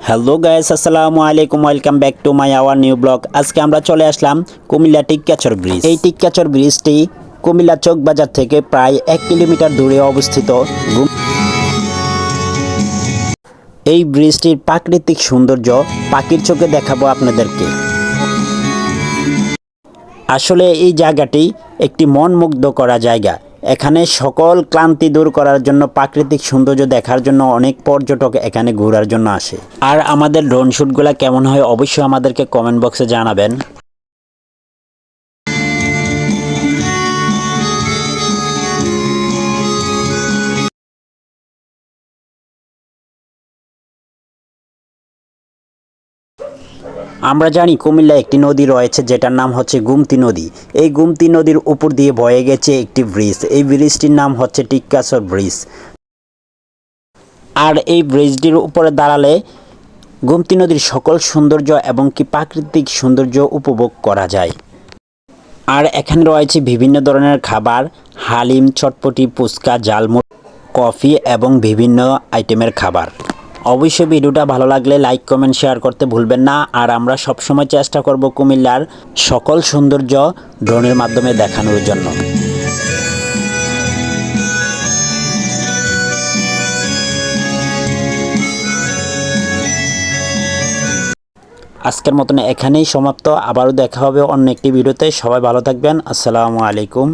Hello guys আসসালামু আলাইকুম welcome back to my our new blog আজকে আমরা চলে আসলাম কুমিল্লা টিক্কাচর ব্রিজ এই টিক্কাচর ব্রিজটি কুমিল্লা চক বাজার থেকে প্রায় এক কিলোমিটার দূরে অবস্থিত। এই ব্রিজটির প্রাকৃতিক সৌন্দর্য পাখির চোখে দেখাবো আপনাদেরকে। আসলে এই জায়গাটি একটি মন মুগ্ধ করা জায়গা। এখানে সকল ক্লান্তি দূর করার জন্য, প্রাকৃতিক সৌন্দর্য দেখার জন্য অনেক পর্যটক এখানে ঘোরার জন্য আসে। আর আমাদের ড্রোন শ্যুটগুলো কেমন হয় অবশ্যই আমাদেরকে কমেন্ট বক্সে জানাবেন। আমরা জানি কুমিল্লায় একটি নদী রয়েছে যেটার নাম হচ্ছে গুমতি নদী। এই গুমতি নদীর উপর দিয়ে বয়ে গেছে একটি ব্রিজ। এই ব্রিজটির নাম হচ্ছে টিক্কাসর ব্রিজ। আর এই ব্রিজটির উপরে দাঁড়ালে গুমতি নদীর সকল সৌন্দর্য এবং কি প্রাকৃতিক সৌন্দর্য উপভোগ করা যায়। আর এখানে রয়েছে বিভিন্ন ধরনের খাবার, হালিম, চটপটি, ফুচকা জালমুট কফি এবং বিভিন্ন আইটেমের খাবার। অবশ্যই ভিডিওটা ভালো লাগলে লাইক কমেন্ট শেয়ার করতে ভুলবেন না। আর আমরা সবসময় চেষ্টা করব কুমিল্লার সকল সৌন্দর্য ড্রোনের মাধ্যমে দেখানোর জন্য। আজকের মতন এখানেই সমাপ্ত। আবারও দেখা হবে অন্য একটি ভিডিওতে। সবাই ভালো থাকবেন। আসসালামু আলাইকুম।